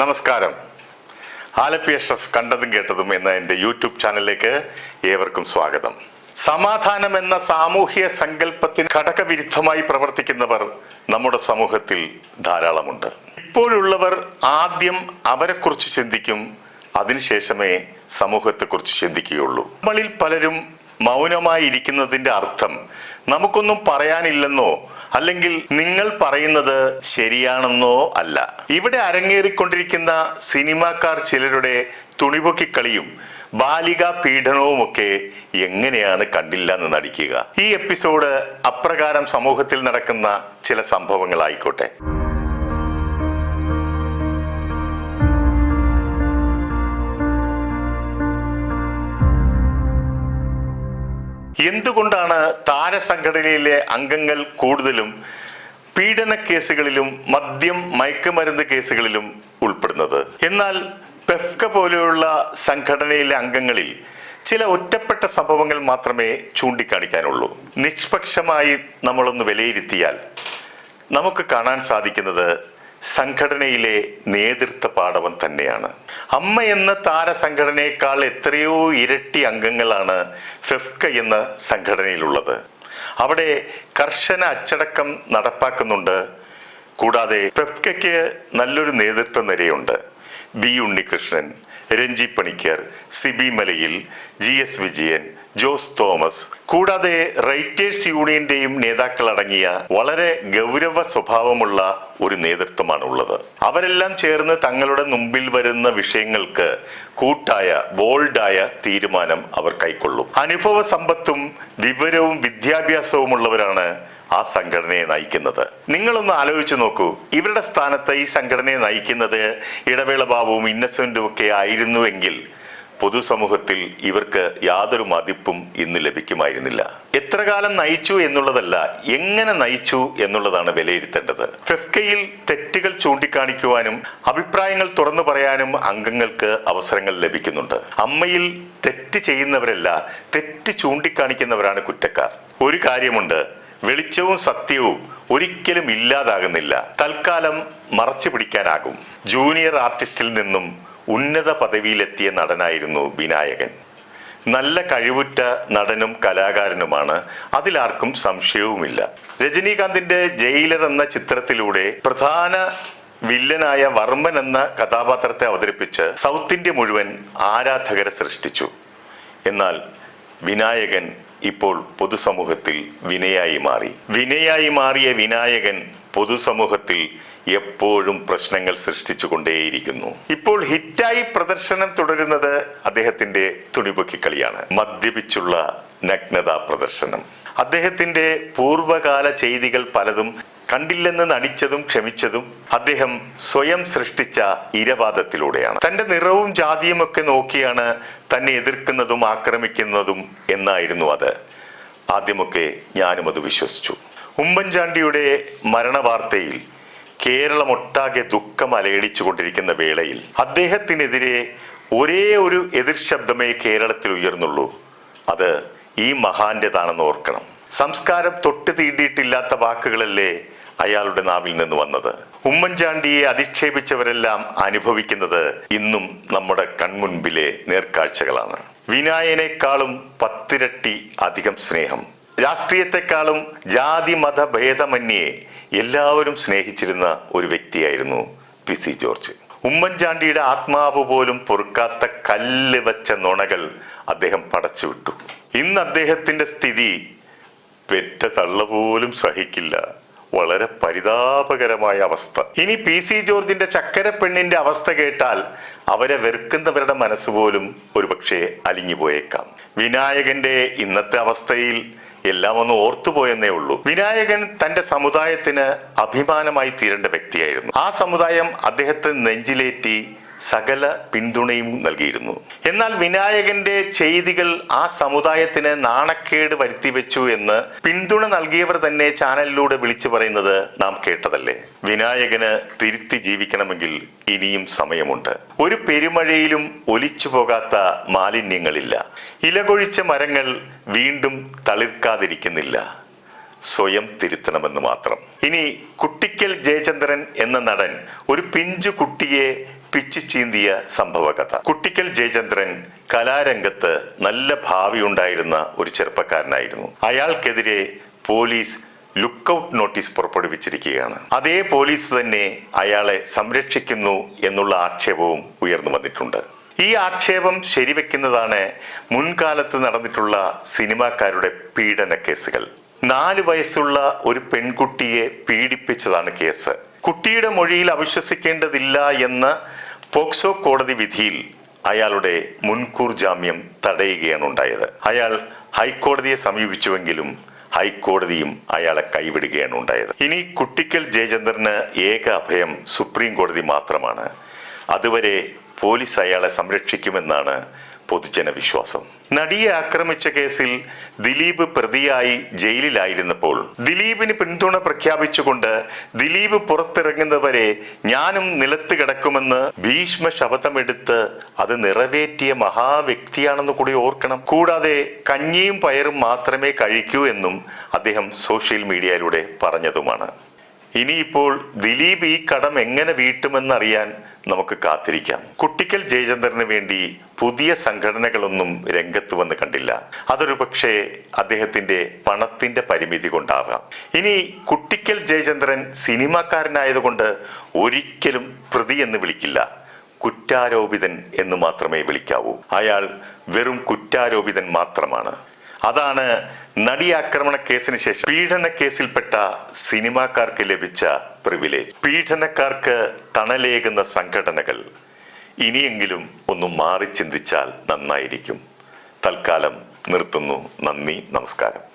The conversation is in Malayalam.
നമസ്കാരം. ആലപ്പി അഷ്റഫ് കണ്ടതും കേട്ടതും എന്ന എന്റെ യൂട്യൂബ് ചാനലിലേക്ക് ഏവർക്കും സ്വാഗതം. സമാധാനം എന്ന സാമൂഹ്യ സങ്കല്പത്തിന് ഘടകവിരുദ്ധമായി പ്രവർത്തിക്കുന്നവർ നമ്മുടെ സമൂഹത്തിൽ ധാരാളമുണ്ട്. ഇപ്പോഴുള്ളവർ ആദ്യം അവരെക്കുറിച്ച് ചിന്തിക്കും അതിനുശേഷമേ സമൂഹത്തെക്കുറിച്ച് ചിന്തിക്കുകയുള്ളൂ. നമ്മളിൽ പലരും മൗനമായി ഇരിക്കുന്നതിന്റെ അർത്ഥം നമുക്കൊന്നും പറയാനില്ലെന്നോ അല്ലെങ്കിൽ നിങ്ങൾ പറയുന്നത് ശരിയാണെന്നോ അല്ല. ഇവിടെ അരങ്ങേറിക്കൊണ്ടിരിക്കുന്ന സിനിമാക്കാർ ചിലരുടെ തുണിപൊക്കിക്കളിയും ബാലിക പീഡനവുമൊക്കെ എങ്ങനെയാണ് കണ്ടില്ല എന്ന് നടിക്കുക. ഈ എപ്പിസോഡ് അപ്രകാരം സമൂഹത്തിൽ നടക്കുന്ന ചില സംഭവങ്ങളായിക്കോട്ടെ. എന്തുകൊണ്ടാണ് താരസംഘടനയിലെ അംഗങ്ങൾ കൂടുതലും പീഡന കേസുകളിലും മദ്യം മയക്കുമരുന്ന് കേസുകളിലും ഉൾപ്പെടുന്നത്? എന്നാൽ പെഫ്ക പോലെയുള്ള സംഘടനയിലെ അംഗങ്ങളിൽ ചില ഒറ്റപ്പെട്ട സംഭവങ്ങൾ മാത്രമേ ചൂണ്ടിക്കാണിക്കാനുള്ളൂ. നിഷ്പക്ഷമായി നമ്മളൊന്ന് വിലയിരുത്തിയാൽ നമുക്ക് കാണാൻ സാധിക്കുന്നത് സംഘടനയിലെ നേതൃത്വ പാടവം തന്നെയാണ്. അമ്മ എന്ന താരസംഘടനയേക്കാൾ എത്രയോ ഇരട്ടി അംഗങ്ങളാണ് ഫെഫ്ക എന്ന സംഘടനയിലുള്ളത്. അവിടെ കർശന അച്ചടക്കം നടപ്പാക്കുന്നുണ്ട്. കൂടാതെ ഫെഫ്കയ്ക്ക് നല്ലൊരു നേതൃത്വ നിരയുണ്ട്. B Unnikrishnan Renji Panicker Sibi Malayil G S Vijayan Jose Thomas. കൂടാതെ റൈറ്റേഴ്സ് യൂണിയന്റെയും നേതാക്കൾ അടങ്ങിയ വളരെ ഗൗരവ സ്വഭാവമുള്ള ഒരു നേതൃത്വമാണ് ഉള്ളത് അവരെല്ലാം ചേർന്ന് തങ്ങളുടെ മുമ്പിൽ വരുന്ന വിഷയങ്ങൾക്ക് കൂട്ടായ ബോൾഡായ തീരുമാനം അവർ കൈക്കൊള്ളും. അനുഭവ സമ്പത്തും വിവരവും വിദ്യാഭ്യാസവുമുള്ളവരാണ് ആ സംഘടനയെ നയിക്കുന്നത്. നിങ്ങളൊന്ന് ആലോചിച്ചു നോക്കൂ. ഇവരുടെ സ്ഥാനത്ത് ഈ സംഘടനയെ നയിക്കുന്നത് ഇടവേള ബാബുവും ഇന്നസെന്റും ഒക്കെ ആയിരുന്നുവെങ്കിൽ പൊതുസമൂഹത്തിൽ ഇവർക്ക് യാതൊരു മതിപ്പും ഇന്ന് ലഭിക്കുമായിരുന്നില്ല. എത്ര കാലം നയിച്ചു എന്നുള്ളതല്ല എങ്ങനെ നയിച്ചു എന്നുള്ളതാണ് വിലയിരുത്തേണ്ടത്. ഫെഫ്കയിൽ തെറ്റുകൾ ചൂണ്ടിക്കാണിക്കുവാനും അഭിപ്രായങ്ങൾ തുറന്നു പറയാനും അംഗങ്ങൾക്ക് അവസരങ്ങൾ ലഭിക്കുന്നുണ്ട്. അമ്മയിൽ തെറ്റ് ചെയ്യുന്നവരല്ല തെറ്റ് ചൂണ്ടിക്കാണിക്കുന്നവരാണ് കുറ്റക്കാർ. ഒരു കാര്യമുണ്ട് വെളിച്ചവും സത്യവും ഒരിക്കലും ഇല്ലാതാകുന്നില്ല. തൽക്കാലം മറച്ചു പിടിക്കാനാകും. ജൂനിയർ ആർട്ടിസ്റ്റിൽ നിന്നും ഉന്നത പദവിയിലെത്തിയ നടനായിരുന്നു വിനായകൻ. നല്ല കഴിവുറ്റ നടനും കലാകാരനുമാണ്. അതിലാർക്കും സംശയവുമില്ല. രജനീകാന്തിന്റെ ജയിലർ എന്ന ചിത്രത്തിലൂടെ പ്രധാന വില്ലനായ വർമ്മൻ എന്ന കഥാപാത്രത്തെ അവതരിപ്പിച്ച് സൗത്ത് ഇന്ത്യ മുഴുവൻ ആരാധകരെ സൃഷ്ടിച്ചു. എന്നാൽ വിനായകൻ ഇപ്പോൾ പൊതുസമൂഹത്തിൽ വിനയായി മാറി. വിനയായി മാറിയ വിനായകൻ പൊതുസമൂഹത്തിൽ എപ്പോഴും പ്രശ്നങ്ങൾ സൃഷ്ടിച്ചുകൊണ്ടേയിരിക്കുന്നു. ഇപ്പോൾ ഹിറ്റായി പ്രദർശനം തുടരുന്നത് അദ്ദേഹത്തിന്റെ തുണിപൊക്കിക്കളിയാണ് മദ്യപിച്ചുള്ള നഗ്നതാ പ്രദർശനം. അദ്ദേഹത്തിന്റെ പൂർവകാല ചെയ്തികൾ പലതും കണ്ടില്ലെന്ന് നടിച്ചതും ക്ഷമിച്ചതും അദ്ദേഹം സ്വയം സൃഷ്ടിച്ച ഇരവാദത്തിലൂടെയാണ്. തന്റെ നിറവും ജാതിയും ഒക്കെ നോക്കിയാണ് തന്നെ എതിർക്കുന്നതും ആക്രമിക്കുന്നതും എന്നായിരുന്നു അത്. ആദ്യമൊക്കെ ഞാനും അത് വിശ്വസിച്ചു. ഉമ്മൻചാണ്ടിയുടെ മരണവാർത്തയിൽ കേരളമൊട്ടാകെ ദുഃഖം അലയടിച്ചു കൊണ്ടിരിക്കുന്ന വേളയിൽ അദ്ദേഹത്തിനെതിരെ ഒരേ ഒരു എതിർ ശബ്ദമേ കേരളത്തിൽ ഉയർന്നുള്ളൂ. അത് ഈ മഹാന്റേതാണെന്ന് ഓർക്കണം. സംസ്കാരം തൊട്ട് തീണ്ടിയിട്ടില്ലാത്ത വാക്കുകളല്ലേ അയാളുടെ നാവിൽ നിന്ന് വന്നത്. ഉമ്മൻചാണ്ടിയെ അധിക്ഷേപിച്ചവരെല്ലാം അനുഭവിക്കുന്നത് ഇന്നും നമ്മുടെ കൺമുൻപിലെ നേർക്കാഴ്ചകളാണ്. വിനായനേക്കാളും പത്തിരട്ടി അധികം സ്നേഹം. രാഷ്ട്രീയത്തെക്കാളും ജാതി മത ഭേദമന്യേ എല്ലാവരും സ്നേഹിച്ചിരുന്ന ഒരു വ്യക്തിയായിരുന്നു പി സി ജോർജ്. ഉമ്മൻചാണ്ടിയുടെ ആത്മാവ് പോലും പൊറുക്കാത്ത കല്ല് വച്ച നുണകൾ അദ്ദേഹം പടച്ചുവിട്ടു ഇന്ന് അദ്ദേഹത്തിന്റെ സ്ഥിതി പെറ്റ തള്ള പോലും സഹിക്കില്ല. വളരെ പരിതാപകരമായ അവസ്ഥ. ഇനി പി സി ജോർജിന്റെ ചക്കരപ്പെണ്ണിന്റെ അവസ്ഥ കേട്ടാൽ അവരെ വെറുക്കുന്നവരുടെ മനസ്സ് പോലും ഒരുപക്ഷെ അലിഞ്ഞു പോയേക്കാം. വിനായകന്റെ ഇന്നത്തെ അവസ്ഥയിൽ എല്ലാം ഒന്ന് ഓർത്തുപോയെന്നേ ഉള്ളൂ. വിനായകൻ തന്റെ സമുദായത്തിന് അഭിമാനമായി തീരേണ്ട വ്യക്തിയായിരുന്നു. ആ സമുദായം അദ്ദേഹത്തെ നെഞ്ചിലേറ്റി സകല പിന്തുണയും നൽകിയിരുന്നു. എന്നാൽ വിനായകന്റെ ചെയ്തികൾ ആ സമുദായത്തിന് നാണക്കേട് വരുത്തി വെച്ചു എന്ന് പിന്തുണ നൽകിയവർ തന്നെ ചാനലിലൂടെ വിളിച്ചു പറയുന്നത് നാം കേട്ടതല്ലേ? വിനായകന് തിരുത്തി ജീവിക്കണമെങ്കിൽ ഇനിയും സമയമുണ്ട്. ഒരു പെരുമഴയിലും ഒലിച്ചു പോകാത്ത മാലിന്യങ്ങളില്ല. ഇലകൊഴിച്ച മരങ്ങൾ വീണ്ടും തളിർക്കാതിരിക്കുന്നില്ല. സ്വയം തിരുത്തണമെന്ന് മാത്രം. ഇനി കുട്ടിക്കൽ ജയചന്ദ്രൻ എന്ന നടൻ ഒരു പിഞ്ചു കുട്ടിയെ പിച്ചു ചീന്തിയ സംഭവകഥ. കുട്ടിക്കൽ ജയചന്ദ്രൻ കലാരംഗത്ത് നല്ല ഭാവി ഉണ്ടായിരുന്ന ഒരു ചെറുപ്പക്കാരനായിരുന്നു. അയാൾക്കെതിരെ പോലീസ് ലുക്കൌട്ട് നോട്ടീസ് പുറപ്പെടുവിച്ചിരിക്കുകയാണ്. അതേ പോലീസ് തന്നെ അയാളെ സംരക്ഷിക്കുന്നു എന്നുള്ള ആക്ഷേപവും ഉയർന്നു വന്നിട്ടുണ്ട്. ഈ ആക്ഷേപം ശരിവെക്കുന്നതാണ് മുൻകാലത്ത് നടന്നിട്ടുള്ള സിനിമാക്കാരുടെ പീഡന കേസുകൾ നാല് വയസ്സുള്ള ഒരു പെൺകുട്ടിയെ പീഡിപ്പിച്ചതാണ് കേസ്. കുട്ടിയുടെ മൊഴിയിൽ അവിശ്വസിക്കേണ്ടതില്ല എന്ന് പോക്സോ കോടതി വിധിയിൽ അയാളുടെ മുൻകൂർ ജാമ്യം തടയുകയാണ് ഉണ്ടായത്. അയാൾ ഹൈക്കോടതിയെ സമീപിച്ചുവെങ്കിലും ഹൈക്കോടതിയും അയാളെ കൈവിടുകയാണ് ഉണ്ടായത്. ഇനി കുട്ടിക്കൽ ജയചന്ദ്രന് ഏക അഭയം സുപ്രീം കോടതി മാത്രമാണ്. അതുവരെ പോലീസ് അയാളെ സംരക്ഷിക്കുമെന്നാണ് പൊതുജന വിശ്വാസം നടിയെ ആക്രമിച്ച കേസിൽ ദിലീപ് പ്രതിയായി ജയിലിലായിരുന്നപ്പോൾ ദിലീപിന് പിന്തുണ പ്രഖ്യാപിച്ചുകൊണ്ട് ദിലീപ് പുറത്തിറങ്ങുന്നവരെ ഞാനും നിലത്ത് കിടക്കുമെന്ന് ഭീഷ്മ ശപഥമെടുത്ത് അത് നിറവേറ്റിയ മഹാവ്യക്തിയാണെന്ന് കൂടി ഓർക്കണം. കൂടാതെ കഞ്ഞിയും പയറും മാത്രമേ കഴിക്കൂ എന്നും അദ്ദേഹം സോഷ്യൽ മീഡിയയിലൂടെ പറഞ്ഞതുമാണ്. ഇനിയിപ്പോൾ ദിലീപ് ഈ കടം എങ്ങനെ വീട്ടുമെന്നറിയാൻ നമുക്ക് കാത്തിരിക്കാം. കുട്ടിക്കൽ ജയചന്ദ്രന് വേണ്ടി പുതിയ സംഘടനകളൊന്നും രംഗത്ത് വന്ന് കണ്ടില്ല. അതൊരു പക്ഷേ അദ്ദേഹത്തിന്റെ പണത്തിന്റെ പരിമിതി കൊണ്ടാവാം. ഇനി കുട്ടിക്കൽ ജയചന്ദ്രൻ സിനിമാക്കാരനായതുകൊണ്ട് ഒരിക്കലും പ്രതി എന്ന് വിളിക്കില്ല. കുറ്റാരോപിതൻ എന്ന് മാത്രമേ വിളിക്കാവൂ. അയാൾ വെറും കുറ്റാരോപിതൻ മാത്രമാണ്. അതാണ് നടിയാക്രമണ കേസിന് ശേഷം പീഡന കേസിൽപ്പെട്ട സിനിമാക്കാർക്ക് ലഭിച്ച പ്രിവിലേജ് പീഡനക്കാർക്ക് തണലേകുന്ന സംഘടനകൾ ഇനിയെങ്കിലും ഒന്ന് മാറി ചിന്തിച്ചാൽ നന്നായിരിക്കും. തൽക്കാലം നിർത്തുന്നു. നന്ദി. നമസ്കാരം.